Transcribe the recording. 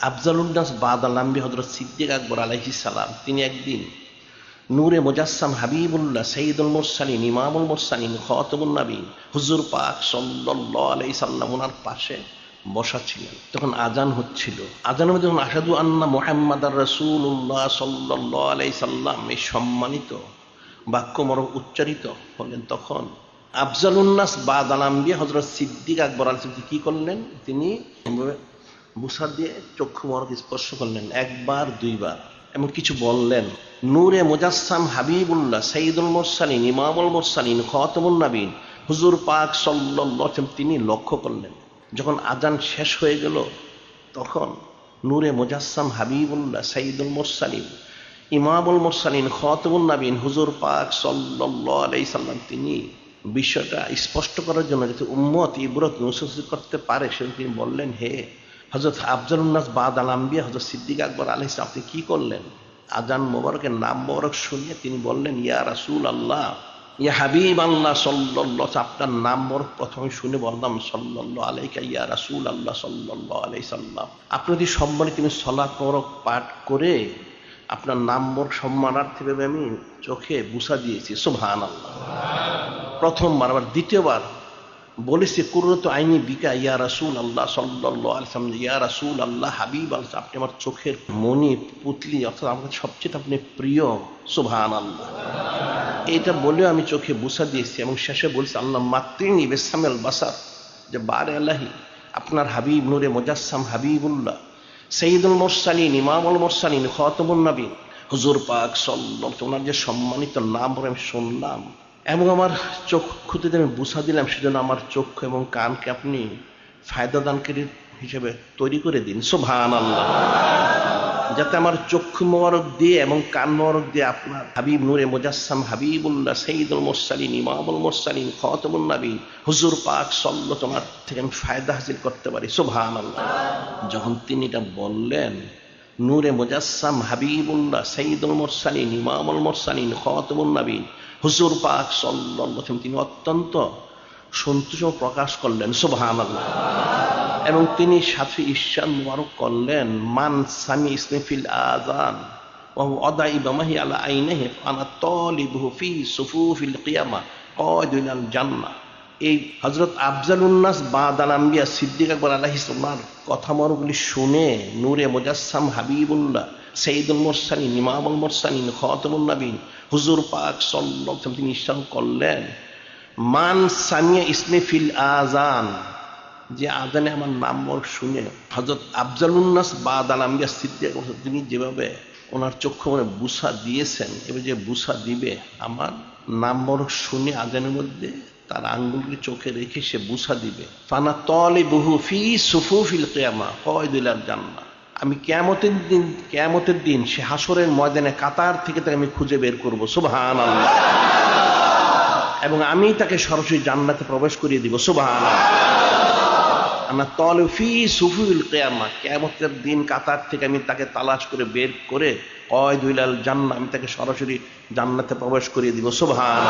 আফজালুল্লাস বাদ আলাম্বি হজরত সিদ্দিক আকবর আলহি সালাম, তিনি একদিন নূরে মোজাসসাম হাবিবুল্লাহ সঈদুল মোরসালিন, ইমামুল মোরসালিন খতমুল নবীন হুজুর পাক সাল্লাল্লাহু আলাইহি সাল্লাম ওনার পাশে বসা ছিলেন তখন আজান হচ্ছিল। আজানের মধ্যে যখন আসাদু আন্না মোহাম্মদ রসুল্লাহ সাল্লাল্লাহু আলাইহি সাল্লাম এই সম্মানিত বাক্য মর উচ্চারিত হলেন, তখন আফজালুন্নাস বাদ আলাম্বিয়া হজরত সিদ্দিক আকবর আল সিদ্দিক কি করলেন? তিনি বুসা দিয়ে চক্ষু মরক স্পর্শ করলেন, একবার, দুইবার। এমন কিছু বললেন, নূরে মুজাসসাম হাবিবুল্লাহ সঈদুল মোরসালিন, ইমামুল মোরসালিন খতমুল নাবিন, হুজুর পাক আলাইহি তিনি লক্ষ্য করলেন। যখন আজান শেষ হয়ে গেল, তখন নূরে মুজাসসাম হাবিবুল্লাহ সঈদুল মোরসালিন, ইমামুল মোরসালিন খতমুল নাবিন, হুজুর পাক সাল্লাল্লাহু আলাইহি সাল্লাম তিনি বিষয়টা স্পষ্ট করার জন্য যাতে উম্মত ইব্রত নসুস করতে পারে, সেজন্য তিনি বললেন, হে হজরত আফজালুন্নাস বাদ আলাম্বিয়া হজরত সিদ্দিক আকবর আলহ আপনি কি করলেন? আজান মোবারকের নাম মোবারক শুনিয়ে তিনি বললেন, ইয়া রাসুল আল্লাহ ইয়া হাবিব আল্লাহ সাল্লাহ আপনার নাম মোবারক প্রথমে শুনে বললাম সাল্লাহ আলাইকা, ইয়া রাসুল আল্লাহ সাল্লাহ আলাই সাল্লাম। আপনি যদি সম্মানে তিনি সলাৎ মোবারক পাঠ করে আপনার নাম মোর সম্মানার্থে ভেবে আমি চোখে বুসা দিয়েছি সুবহান আল্লাহ প্রথমবার, আবার দ্বিতীয়বার বলেছে কুরত আইনি বিকা, ইয়া রাসুল আল্লাহ আলসালাম ইয়া রাসুল আল্লাহ হাবিব আল আপনি আমার চোখের মনি পুতলি, অর্থাৎ আমার সবচেয়ে আপনি প্রিয় সুবহান আল্লাহ এটা বলেও আমি চোখে বুসা দিয়েছি এবং শেষে বলছি, আল্লাহ মাতৃনী বেসামেল বাসার, যে বারে আল্লাহি, আপনার হাবিব নূরে মোজাসসাম হাবিবুল্লাহ সঈদুল মোরসালিন, ইমামুল মোরসালিন খতমুল নবীন হুজুর পাক সল্ল ওনার যে সম্মানিত নাম আমি শুনলাম এবং আমার চক্ষুতে আমি বুসা দিলাম, সেজন্য আমার চক্ষু এবং কানকে আপনি ফায়দাদানকারী হিসেবে তৈরি করে দিন। সুভান আল্লাহ যাতে আমার চক্ষু মোবারক দিয়ে এবং কান মোবারক দিয়ে আপনার হাবিব নূরে মুজাসসাম হাবিবুল্লাহ সঈদুল মোরসালিন, ইমামুল মোরসালিন খতমুল নবীন হুজুর পাক সল্ল তোমার থেকে আমি ফায়দা হাসিল করতে পারি। সুভান আল্লাহ যখন তিনি এটা বললেন, নূরে মুজাসসাম হাবিবুল্লাহ সঈদুল মোরসালিন, ইমামুল মোরসালিন খতমুল নবীন হুজুর পাক সাল্লাম তিনি অত্যন্ত সন্তোষ প্রকাশ করলেন সোভান এবং তিনি সাথে ঈশ্বান মুবারক করলেন, মান সামি ইসনেফিল আজান অদাইবামাহি আলা আইনেহে আনা তলিবহু কিয়ামা জান্না এই হজরত আফজাল উন্নাস বাদান সিদ্দিক আকবর আলাহিসার কথা মরগুলি শুনে নূরে মোজাসাম হাবিবুল্লাহ সঈদুল মোরসালিন, ইমামুল মোরসালিন খতমুল নবীন, হুজুর পাক সাল্লাম তিনি ইসলাম করলেন। মান সামিয়া ইসমে ফিল আজান যে আজানে আমার নাম শুনে হজরত আফজালুন্নাস বাদাল আম্বিয়া সিদ্দিক তিনি যেভাবে ওনার চক্ষু মানে বুসা দিয়েছেন এবার যে বুসা দিবে, আমার নাম শুনে আজানের মধ্যে তার আঙ্গুলকে চোখে রেখে সে বুসা দিবে। ফানা তলে বহু ফি সুফুফিল কেয়ামা কয়দুলার জান্না আমি কেয়ামতের দিন কেয়ামতের দিন সে হাসরের ময়দানে কাতার থেকে তাকে আমি খুঁজে বের করব। সুবহান এবং আমি তাকে সরাসরি জান্নাতে প্রবেশ করিয়ে দিব। সুবহান তলফি সুফুল কেয়ামা। দিন কাতার থেকে আমি তাকে তালাশ করে বের করে, কয় দুইলাল জান্না আমি তাকে সরাসরি জান্নাতে প্রবেশ করিয়ে দিব। সুবহান